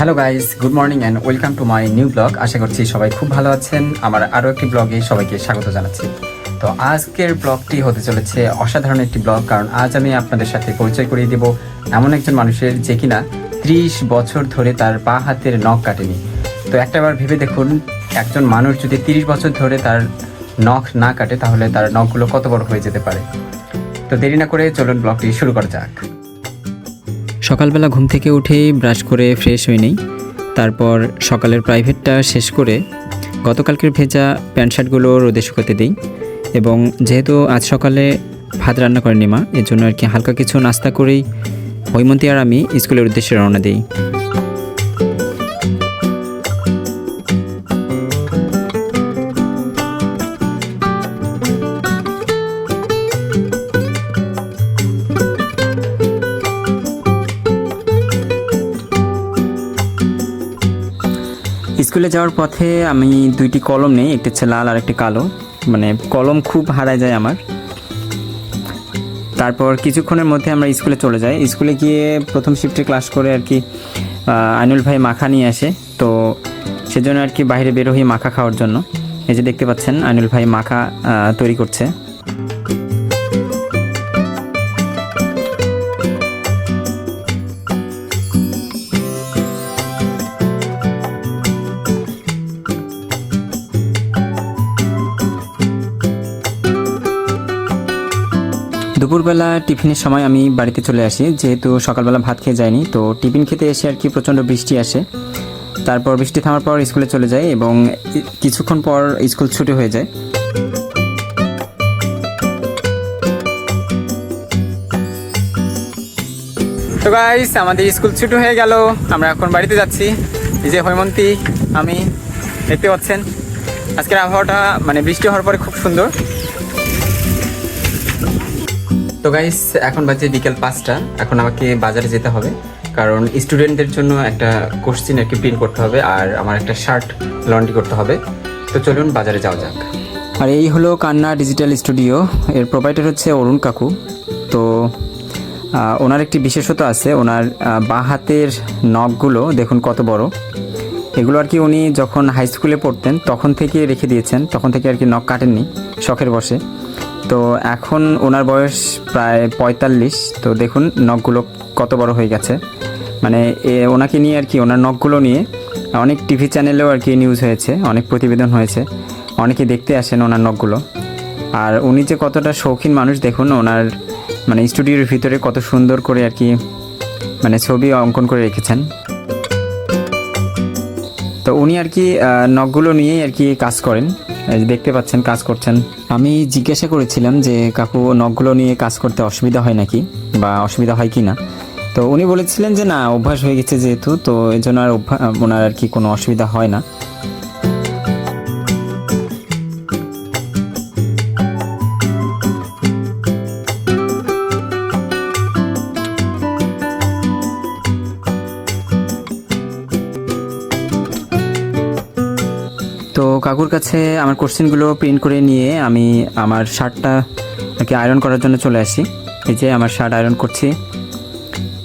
Hello guys good morning and welcome to my new blog আশা করছি সবাই খুব ভালো আছেন। আমার আরও একটি ব্লগে সবাইকে স্বাগত জানাচ্ছি। তো আজকের ব্লগটি হতে চলেছে অসাধারণ একটি ব্লগ কারণ আজ আমি আপনাদের সাথে পরিচয় করিয়ে দেব এমন একজন মানুষের যে কিনা ত্রিশ বছর ধরে তার পা হাতের নখ কাটেনি। তো একটাবার ভেবে দেখুন, একজন মানুষ যদি তিরিশ বছর ধরে তার নখ না কাটে, তাহলে তার নখগুলো কত বড় হয়ে যেতে পারে? তো দেরি না করে চলুন ব্লগটি শুরু করা যাক। সকালবেলা ঘুম থেকে উঠেই ব্রাশ করে ফ্রেশ হয়ে নেই। তারপর সকালের প্রাইভেটটা শেষ করে গতকালকের ভেজা প্যান্ট শার্টগুলো রোদে শুকাতে দিই এবং যেহেতু আজ সকালে ভাত রান্না করেনি মা এর জন্য আর কি হালকা কিছু নাস্তা করেই হৈমন্তী আর আমি স্কুলের উদ্দেশ্যে রওনা দিই। স্কুলে যাওয়ার পথে আমি দুইটি কলম নেই, একটি হচ্ছে লাল আর একটি কালো। মানে কলম খুব হারায় যায় আমার। তারপর কিছুক্ষণের মধ্যে আমরা স্কুলে চলে যাই। স্কুলে গিয়ে প্রথম শিফটে ক্লাস করে আর কি আইনুল ভাই মাখা নিয়ে আসে। তো সেজন্য আর কি বাইরে বের হই মাখা খাওয়ার জন্য। এই যে দেখতে পাচ্ছেন আইনুল ভাই মাখা তৈরি করছে। দুপুরবেলা টিফিনের সময় আমি বাড়িতে চলে আসি, যেহেতু সকালবেলা ভাত খেয়ে যাইনি, তো টিফিন খেতে এসে আর কি প্রচণ্ড বৃষ্টি আসে। তারপর বৃষ্টি থামার পর স্কুলে চলে যাই এবং কিছুক্ষণ পর স্কুল ছুটি হয়ে যায়। তো গাইস আমাদের স্কুল ছুটি হয়ে গেল, আমরা এখন বাড়িতে যাচ্ছি। এই যে হৈমন্তী, আমি দেখতে পাচ্ছেন। আজকের আবহাওয়াটা মানে বৃষ্টি হওয়ার পরে খুব সুন্দর। তো গাইস এখন বাজে বিকেল পাঁচটা। এখন আমাকে বাজারে যেতে হবে, কারণ স্টুডেন্টদের জন্য একটা কোশ্চিন আর কি প্রিন্ট করতে হবে, আর আমার একটা শার্ট লন্ড্রি করতে হবে। তো চলুন বাজারে যাওয়া যাক। আর এই হলো কান্না ডিজিটাল স্টুডিও এর প্রোভাইডার হচ্ছে অরুণ কাকু। তো ওনার একটি বিশেষত্ব আছে, ওনার বাঁ হাতের নখগুলো, দেখুন কত বড়। এগুলো আর কি উনি যখন হাই স্কুলে পড়তেন, তখন থেকে রেখে দিয়েছেন, তখন থেকে আর কি নখ কাটেননি, শখের বসে। তো এখন ওনার বয়স প্রায় পঁয়তাল্লিশ, তো দেখুন নখগুলো কত বড় হয়ে গেছে। মানে এ, ওনাকে নিয়ে আর কি, ওনার নখগুলো নিয়ে অনেক টিভি চ্যানেলেও আর কি নিউজ হয়েছে, অনেক প্রতিবেদন হয়েছে, অনেকে দেখতে আসেন ওনার নখগুলো। আর উনি যে কতটা শৌখিন মানুষ, দেখুন ওনার মানে স্টুডিওর ভিতরে কত সুন্দর করে আর কি মানে ছবি অঙ্কন করে রেখেছেন। তো উনি আর কি নখগুলো নিয়েই আর কি কাজ করেন। দেখতে পাচ্ছেন, কাজ করছেন। আমি জিজ্ঞাসা করেছিলাম যে, কাকু, নখগুলো নিয়ে কাজ করতে অসুবিধা হয় নাকি? বা অসুবিধা হয় কি না তো উনি বলেছিলেন যে, না, অভ্যাস হয়ে গেছে যেহেতু, তো এই জন্য আর অভ্যাস ওনার আর কি কোনো অসুবিধা হয় না। তো কাকুর কাছে আমার কোশ্চেনগুলো প্রিন্ট করে নিয়ে আমি আমার শার্টটা আর কি আয়রন করার জন্য চলে আসি। এই যে আমার শার্ট আয়রন করছি।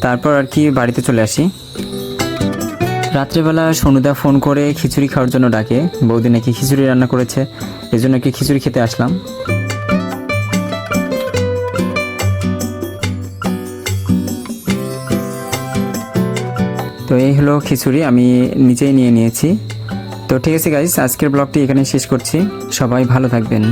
তারপর আর কি বাড়িতে চলে আসি। রাত্রেবেলা সনুদা ফোন করে খিচুড়ি খাওয়ার জন্য ডাকে। বৌদি নাকি খিচুড়ি রান্না করেছে, এই জন্য কি খিচুড়ি খেতে আসলাম। তো এই হলো খিচুড়ি, আমি নিজেই নিয়ে নিয়েছি। তো ঠিক আছে গাইস আজকের ব্লগটি এখানে শেষ করছি। সবাই ভালো থাকবেন।